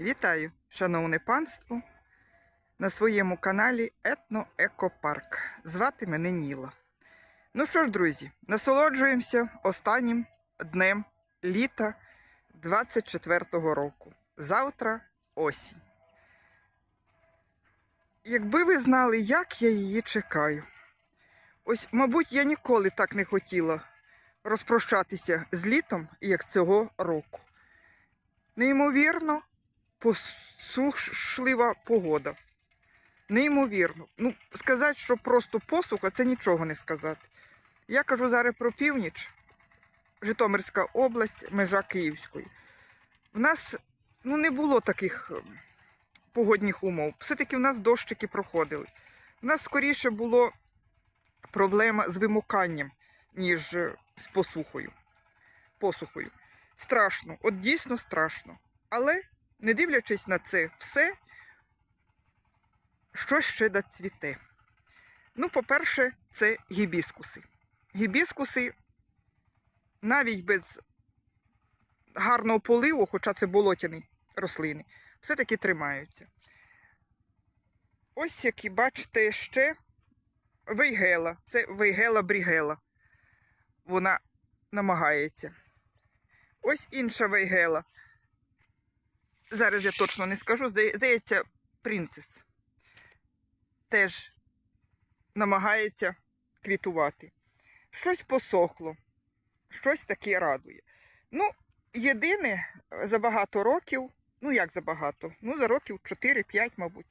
Вітаю, шановне панство, на своєму каналі Етно-Екопарк. Звати мене Ніла. Ну що ж, друзі, насолоджуємося останнім днем літа 24-го року. Завтра осінь. Якби ви знали, як я її чекаю. Ось, мабуть, я ніколи так не хотіла розпрощатися з літом, як цього року. Неймовірно, посушлива погода. Неймовірно. Ну, сказати, що просто посуха, це нічого не сказати. Я кажу зараз про північ, Житомирська область, межа Київської. В нас ну, не було таких ем, погодних умов. Все-таки в нас дощики проходили. У нас скоріше було проблема з вимуканням, ніж е, з посухою. Посухою. Страшно, от дійсно страшно. Але, не дивлячись на це все, що ще доцвіте? Ну, по-перше, це гібіскуси. Гібіскуси навіть без гарного поливу, хоча це болотяні рослини, все-таки тримаються. Ось які бачите ще вейгела. Це вейгела брігела. Вона намагається. Ось інша вейгела. Зараз я точно не скажу. Здається, принцес. Теж намагається квітувати. Щось посохло, щось таке радує. Ну, єдине, за багато років, ну як за багато, ну за років 4-5, мабуть,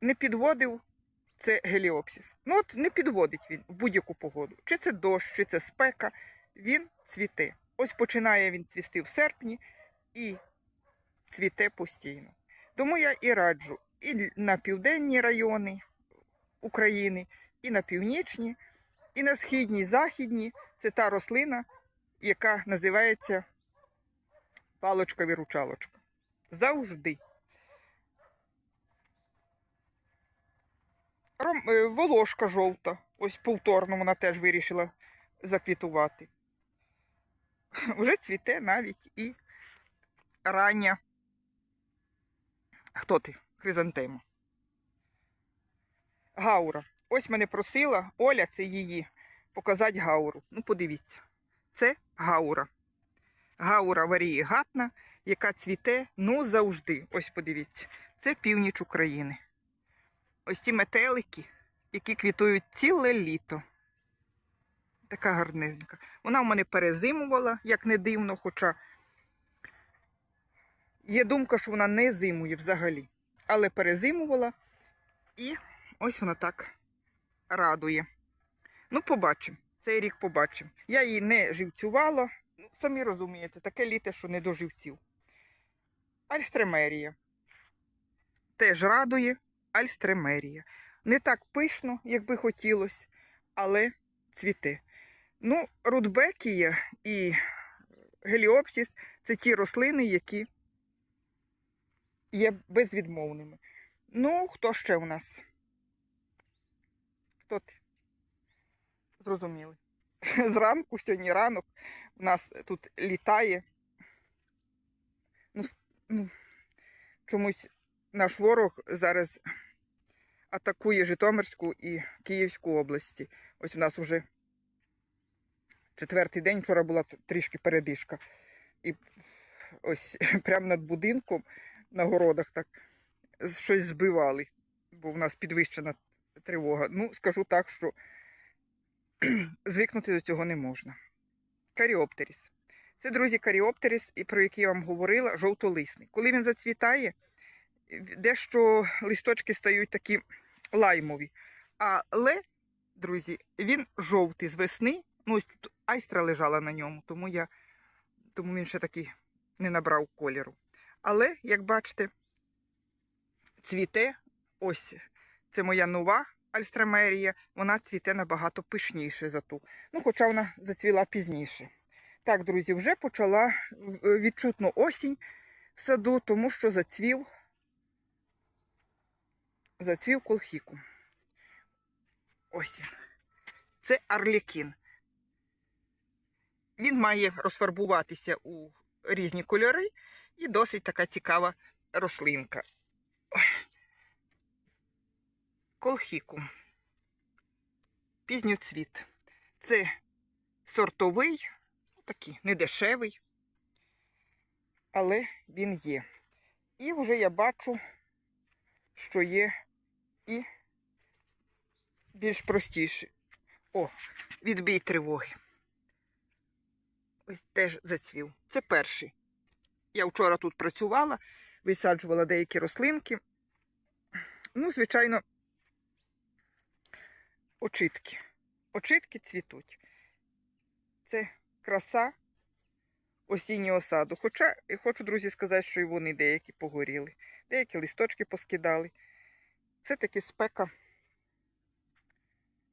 не підводив це геліопсис. Ну от не підводить він в будь-яку погоду. Чи це дощ, чи це спека, він цвіте. Ось починає він цвісти в серпні і цвіте постійно. Тому я і раджу і на південні райони України, і на північні, і на східній, західні. Це та рослина, яка називається палочка-віручалочка. Завжди. Ром, е, волошка жовта. Ось повторно вона теж вирішила заквітувати. Вже цвіте навіть і рання. Хто ти? Хризантема. Гаура. Ось мене просила Оля, це її, показати гауру. Ну, подивіться. Це гаура. Гаура варієгатна, яка цвіте ну завжди. Ось подивіться. Це північ України. Ось ті метелики, які квітують ціле літо. Така гарненька. Вона в мене перезимувала, як не дивно, хоча є думка, що вона не зимує взагалі. Але перезимувала і ось вона так радує. Ну, побачимо. Цей рік побачимо. Я її не живцювала. Ну, самі розумієте, таке літо, що не до живців. Альстремерія. Теж радує альстремерія. Не так пишно, як би хотілося, але цвіте. Ну, рудбекія і геліопсіс це ті рослини, які є безвідмовними. Ну, хто ще у нас? Хто ти? Зрозуміли. Зранку, сьогодні ранок, у нас тут літає. Ну, ну, чомусь наш ворог зараз атакує Житомирську і Київську області. Ось у нас вже четвертий день, вчора була трішки передишка. І ось прямо над будинком на городах так щось збивали, бо в нас підвищена тривога. Ну, скажу так, що звикнути до цього не можна. Каріоптеріс. Це, друзі, каріоптеріс, про який я вам говорила, жовтолисний. Коли він зацвітає, дещо листочки стають такі лаймові. Але, друзі, він жовтий з весни. Ну, ось тут айстра лежала на ньому, тому, я, тому він ще такий не набрав кольору. Але, як бачите, цвіте ось це моя нова альстрамерія, вона цвіте набагато пишніше за ту. Ну, хоча вона зацвіла пізніше. Так, друзі, вже почала відчутно осінь в саду, тому що зацвів, зацвів колхіку. Ось він. Це арлікін. Він має розфарбуватися у різні кольори І досить така цікава рослинка. Колхікум. Пізньоцвіт. Це сортовий, такий недешевий, але він є. І вже я бачу, що є і більш простіші. О, відбій тривоги. Ось теж зацвів. Це перший. Я вчора тут працювала, висаджувала деякі рослинки. Ну, звичайно, очитки. Очитки цвітуть. Це краса осіннього саду. Хоча я хочу, друзі, сказати, що і вони деякі погоріли, деякі листочки поскидали. Це таки спека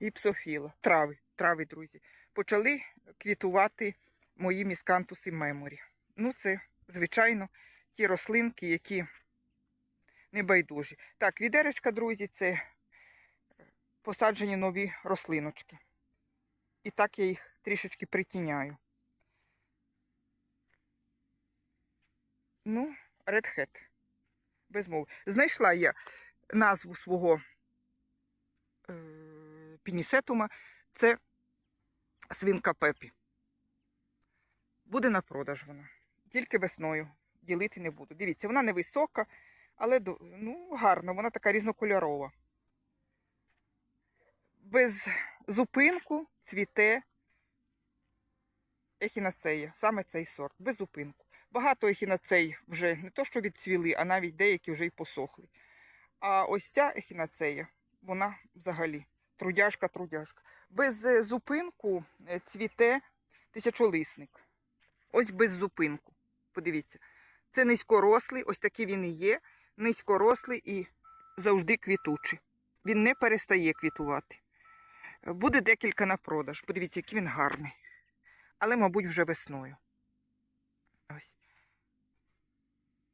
гіпсофіла. Трави, трави, друзі. Почали квітувати мої міскантуси меморі. Ну, це, звичайно, ті рослинки, які небайдужі. Так, відеречка, друзі, це посаджені нові рослиночки. І так я їх трішечки притіняю. Ну, Hat. Без мови. Знайшла я назву свого е, пінісетума. Це свинка Пепі. Буде на продаж вона. Тільки весною. Ділити не буду. Дивіться, вона невисока, але ну, гарна, вона така різнокольорова. Без зупинку цвіте ехінацея, саме цей сорт, без зупинку. Багато ехінацей вже не то, що відцвіли, а навіть деякі вже й посохли. А ось ця ехінацея, вона взагалі трудяжка-трудяжка. Без е, зупинку е, цвіте тисячолисник. Ось без зупинку. Подивіться. Це низькорослий, ось такий він і є. Низькорослий і завжди квітучий. Він не перестає квітувати. Буде декілька на продаж. Подивіться, який він гарний. Але, мабуть, вже весною. Ось.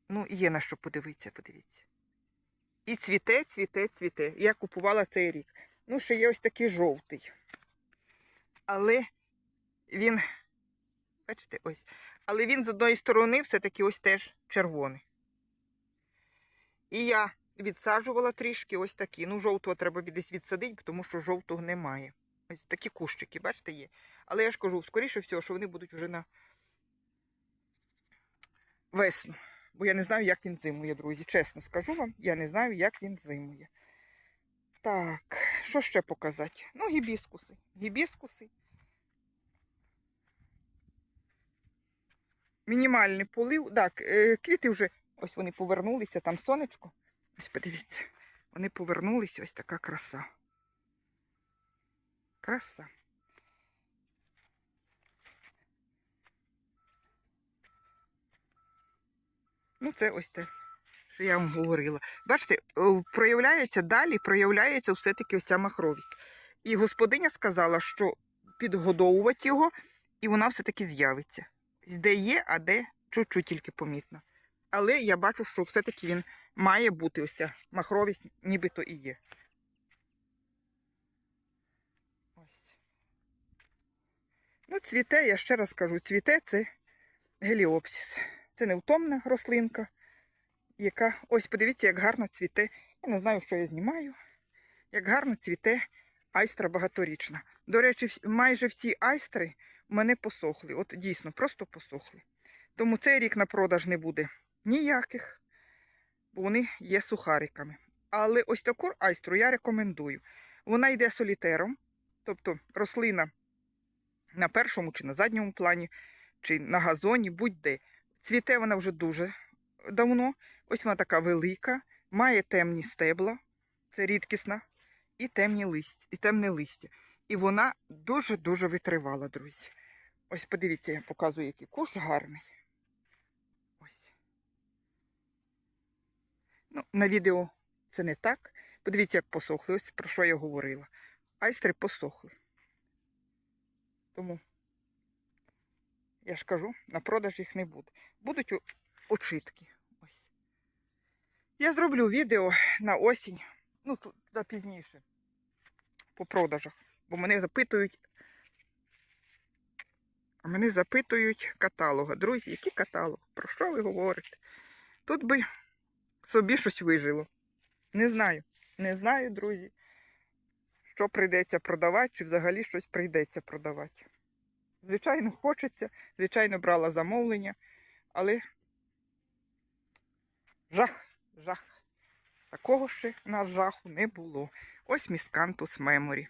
Ну, є на що подивитися, подивіться. І цвіте, цвіте, цвіте. Я купувала цей рік. Ну, ще є ось такий жовтий. Але він, бачите, ось. Але він з одної сторони все-таки ось теж червоний. І я відсаджувала трішки ось такі. Ну, жовтого треба десь відсадити, тому що жовтого немає. Ось такі кущики, бачите, є. Але я ж кажу, скоріше всього, що вони будуть вже на весну. Бо я не знаю, як він зимує, друзі. Чесно скажу вам, я не знаю, як він зимує. Так, що ще показати? Ну, гібіскуси. Гібіскуси. Мінімальний полив. Так, е, квіти вже, ось вони повернулися, там сонечко. Ось подивіться, вони повернулися, ось така краса. Краса. Ну, це ось те, що я вам говорила. Бачите, е, проявляється далі, проявляється все-таки ось ця махровість. І господиня сказала, що підгодовувати його, і вона все-таки з'явиться. Де є, а де чуть-чуть тільки помітно. Але я бачу, що все-таки він має бути ось ця махровість, нібито і є. Ось. Ну, цвіте, я ще раз кажу, цвіте це геліопсис. Це невтомна рослинка, яка, ось подивіться, як гарно цвіте. Я не знаю, що я знімаю. Як гарно цвіте айстра багаторічна. До речі, майже всі айстри мене посохли. От дійсно, просто посохли. Тому цей рік на продаж не буде ніяких, бо вони є сухариками. Але ось таку айстру я рекомендую. Вона йде солітером, тобто рослина на першому чи на задньому плані, чи на газоні, будь-де. Цвіте вона вже дуже давно. Ось вона така велика, має темні стебла, це рідкісна, і темні листя, і темне листя. І вона дуже-дуже витривала, друзі. Ось подивіться, я показую, який куш гарний. Ось. Ну, на відео це не так. Подивіться, як посохли. Ось про що я говорила. Айстри посохли. Тому, я ж кажу, на продаж їх не буде. Будуть очитки. Ось. Я зроблю відео на осінь, ну, тут пізніше, по продажах. Бо мене запитують. А мене запитують каталога. Друзі, який каталог? Про що ви говорите? Тут би собі щось вижило. Не знаю. Не знаю, друзі, що прийдеться продавати, чи взагалі щось прийдеться продавати. Звичайно, хочеться, звичайно, брала замовлення, але жах, жах. Такого ще в нас жаху не було. Ось міскантус меморі.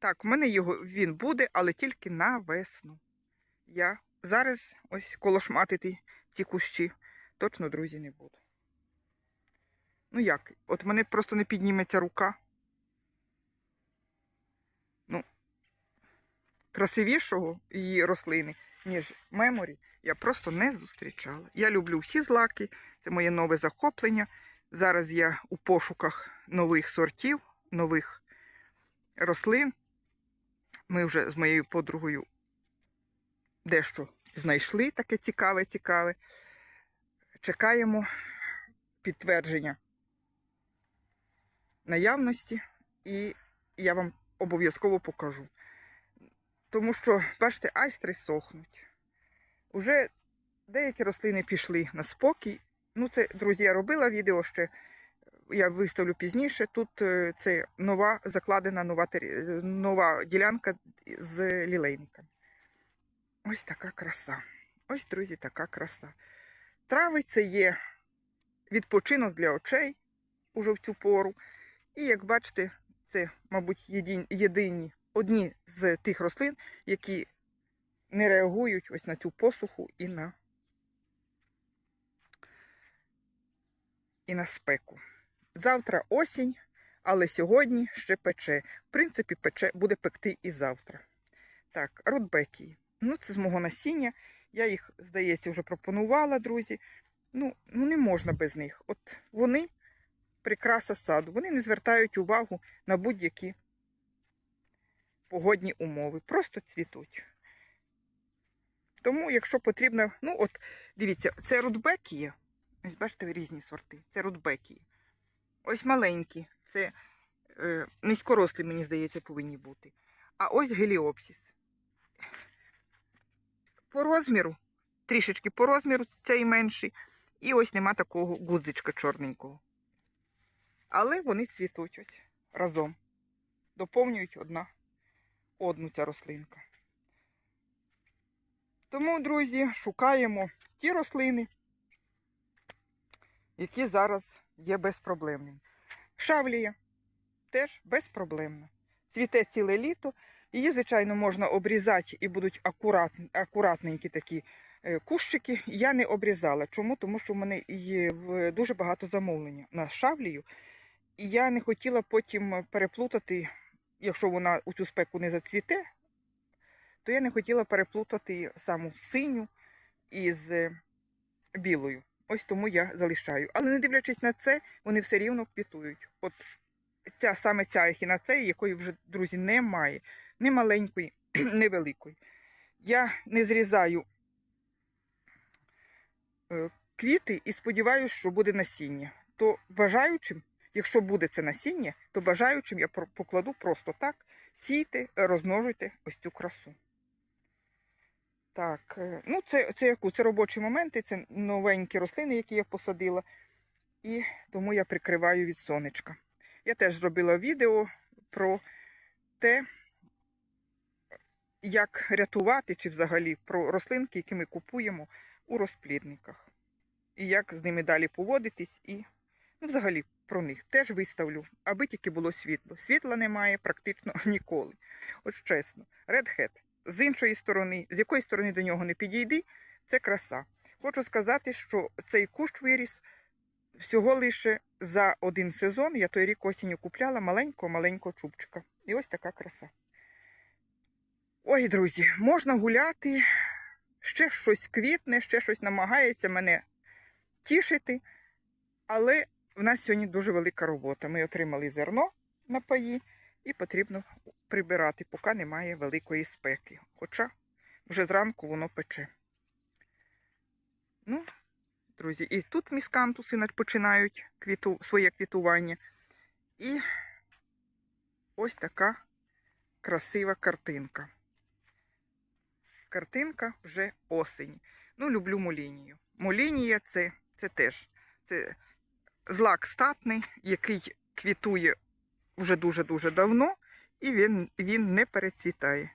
Так, в мене його він буде, але тільки на весну. Я зараз ось колошматити ці кущі. Точно, друзі, не буду. Ну як? От мене просто не підніметься рука. Ну, красивішого її рослини, ніж меморі, я просто не зустрічала. Я люблю всі злаки, це моє нове захоплення. Зараз я у пошуках нових сортів, нових рослин. Ми вже з моєю подругою дещо знайшли таке цікаве, цікаве. Чекаємо підтвердження наявності, і я вам обов'язково покажу. Тому що, бачите, айстри сохнуть. Уже деякі рослини пішли на спокій. Ну, це, друзі, я робила відео ще. Я виставлю пізніше. Тут е, це нова закладена нова, нова ділянка з лілейниками. Ось така краса. Ось, друзі, така краса. Трави це є відпочинок для очей уже в цю пору. І як бачите, це, мабуть, єдин- єдині одні з тих рослин, які не реагують ось на цю посуху і на, і на спеку. Завтра осінь, але сьогодні ще пече. В принципі, пече буде пекти і завтра. Так, рудбекії. Ну, це з мого насіння. Я їх, здається, вже пропонувала, друзі. Ну, ну не можна без них. От вони прикраса саду. Вони не звертають увагу на будь-які погодні умови. Просто цвітуть. Тому, якщо потрібно, ну от дивіться, це рудбекія. Ось бачите, різні сорти. Це рудбекії. Ось маленькі, це е, низькорослі, мені здається, повинні бути. А ось геліопсіс. По розміру, трішечки по розміру цей менший. І ось нема такого гудзичка чорненького. Але вони цвітуть ось разом. Доповнюють одна одну ця рослинка. Тому, друзі, шукаємо ті рослини, які зараз є безпроблемними. Шавлія теж безпроблемна. Цвіте ціле літо. Її, звичайно, можна обрізати і будуть акурат, акуратненькі такі е, кущики. Я не обрізала. Чому? Тому що в мене є дуже багато замовлення на шавлію. І я не хотіла потім переплутати, якщо вона у цю спеку не зацвіте, то я не хотіла переплутати саму синю із е, білою. Ось тому я залишаю. Але не дивлячись на це, вони все рівно квітують. От ця саме ця ехінацея, якої вже, друзі, немає. Ні маленької, ні великої. Я не зрізаю е, квіти і сподіваюся, що буде насіння. То бажаючим, якщо буде це насіння, то бажаючим я покладу просто так, сійте, розмножуйте ось цю красу. Так, е, ну це, це яку? Це робочі моменти, це новенькі рослини, які я посадила. І тому я прикриваю від сонечка. Я теж зробила відео про те, як рятувати, чи взагалі про рослинки, які ми купуємо у розплідниках. І як з ними далі поводитись, і ну, взагалі про них теж виставлю, аби тільки було світло. Світла немає практично ніколи. От чесно, Red Hat з іншої сторони, з якої сторони до нього не підійди, це краса. Хочу сказати, що цей кущ виріс всього лише за один сезон. Я той рік осінню купляла маленького-маленького чубчика. І ось така краса. Ой, друзі, можна гуляти, ще щось квітне, ще щось намагається мене тішити. Але в нас сьогодні дуже велика робота. Ми отримали зерно на паї і потрібно прибирати, поки немає великої спеки. Хоча вже зранку воно пече. Ну, друзі, і тут міскантуси починають квіту, своє квітування. І ось така красива картинка. картинка вже осені. Ну, люблю молінію. Молінія це, це теж це злак статний, який квітує вже дуже-дуже давно, і він, він не перецвітає.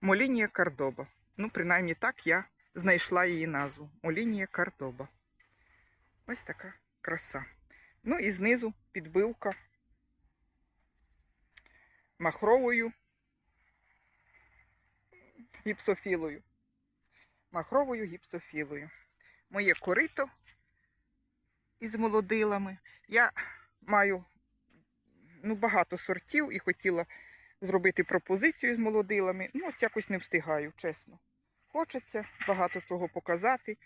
Молінія Кардоба. Ну, принаймні так я знайшла її назву. Молінія Кардоба. Ось така краса. Ну і знизу підбивка махровою гіпсофілою. Махровою гіпсофілою. Моє корито із молодилами. Я маю ну, багато сортів і хотіла зробити пропозицію з молодилами. Ну, от якось не встигаю, чесно. Хочеться багато чого показати.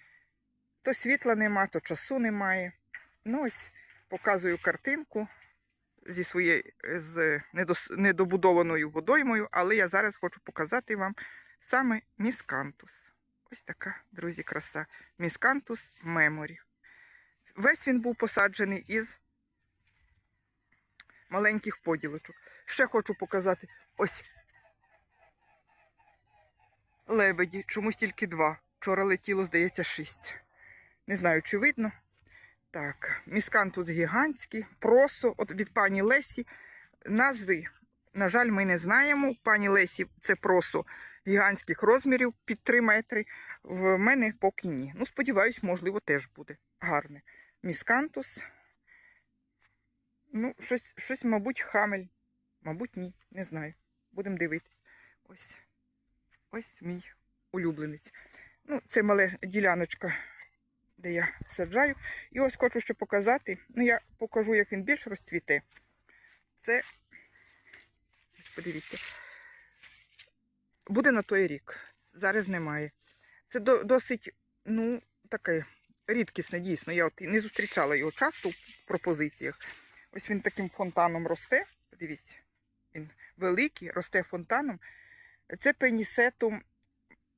То світла нема, то часу немає. Ну, ось показую картинку зі своєю з недобудованою водоймою, але я зараз хочу показати вам саме міскантус. Ось така, друзі, краса. Міскантус меморі. Весь він був посаджений із маленьких поділочок. Ще хочу показати ось лебеді. Чомусь тільки два. Вчора летіло, здається, шість. Не знаю, чи видно. Так, міскантус гігантський, просо от від пані Лесі. Назви, на жаль, ми не знаємо. Пані Лесі це просо гігантських розмірів під 3 метри. В мене поки ні. Ну, сподіваюсь, можливо, теж буде гарне. Міскантус. Ну, щось, щось, мабуть, хамель. Мабуть, ні, не знаю. Будемо дивитись. Ось. Ось мій улюбленець. Ну, це мале діляночка, де я саджаю. І ось хочу ще показати. Ну, я покажу, як він більш розцвіте. Це. Ось подивіться. Буде на той рік. Зараз немає. Це до, досить, ну, таке рідкісне, дійсно. Я от не зустрічала його часто в пропозиціях. Ось він таким фонтаном росте. Подивіться, він великий, росте фонтаном. Це пенісетум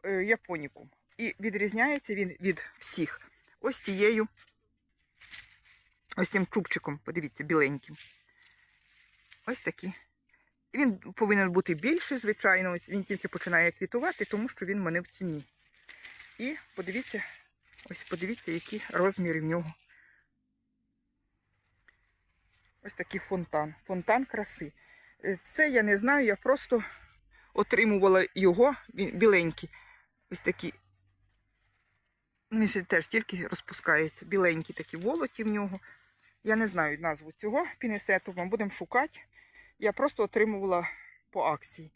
е, японікум. І відрізняється він від всіх ось тією, ось цим чубчиком, подивіться, біленьким. Ось такі. Він повинен бути більший, звичайно. Ось він тільки починає квітувати, тому що він мене в тіні. І подивіться, ось подивіться, які розміри в нього. Ось такий фонтан. Фонтан краси. Е, Це я не знаю, я просто отримувала його, він біленький. Ось такі. Він теж тільки розпускається. Біленькі такі волоті в нього. Я не знаю назву цього пінесету, ми будемо шукати. Я просто отримувала по акції.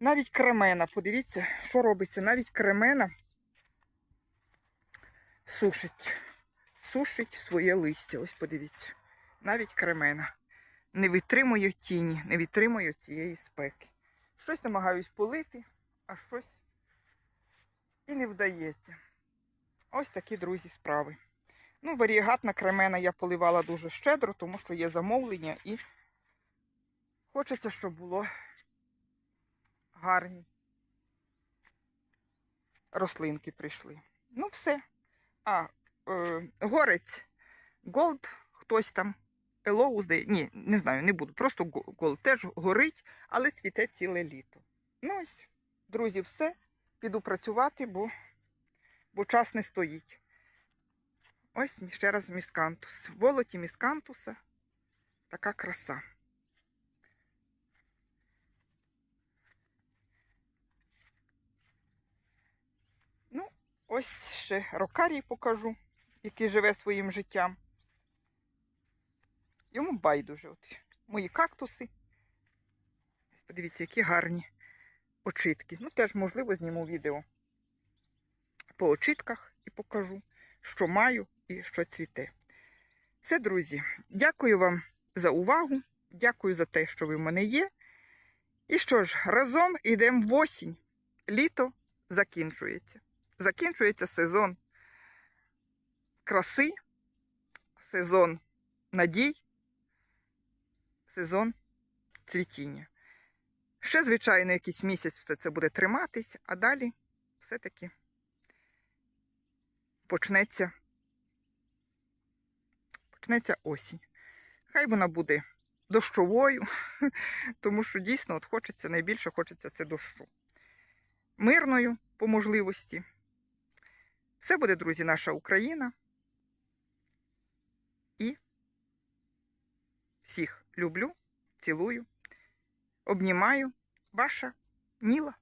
Навіть кремена, подивіться, що робиться. Навіть кремена сушить. Сушить своє листя. Ось подивіться. Навіть кремена. Не витримує тіні, не витримує цієї спеки. Щось намагаюсь полити, а щось і не вдається. Ось такі, друзі, справи. Ну, варієгатна кремена я поливала дуже щедро, тому що є замовлення і хочеться, щоб було гарні рослинки прийшли. Ну, все. А, е, горець Голд, хтось там. Елоу. Ні, не знаю, не буду. Просто Голд теж горить, але цвіте ціле літо. Ну ось, друзі, все. Піду працювати, бо, бо час не стоїть. Ось ще раз міскантус. Волоті міскантуса. Така краса. Ну, ось ще рокарій покажу, який живе своїм життям. Йому байдуже. От мої кактуси. Подивіться, які гарні очитки. Ну, теж, можливо, зніму відео по очитках і покажу, що маю і що цвіте. Все, друзі, дякую вам за увагу. Дякую за те, що ви в мене є. І що ж, разом йдемо в осінь. Літо закінчується. Закінчується сезон краси, сезон надій, сезон цвітіння. Ще, звичайно, якийсь місяць все це буде триматись, а далі все-таки почнеться, почнеться осінь. Хай вона буде дощовою, тому що дійсно от хочеться найбільше хочеться це дощу. Мирною, по можливості. Все буде, друзі, наша Україна. І всіх люблю, цілую, обнімаю. Ваша Ніла.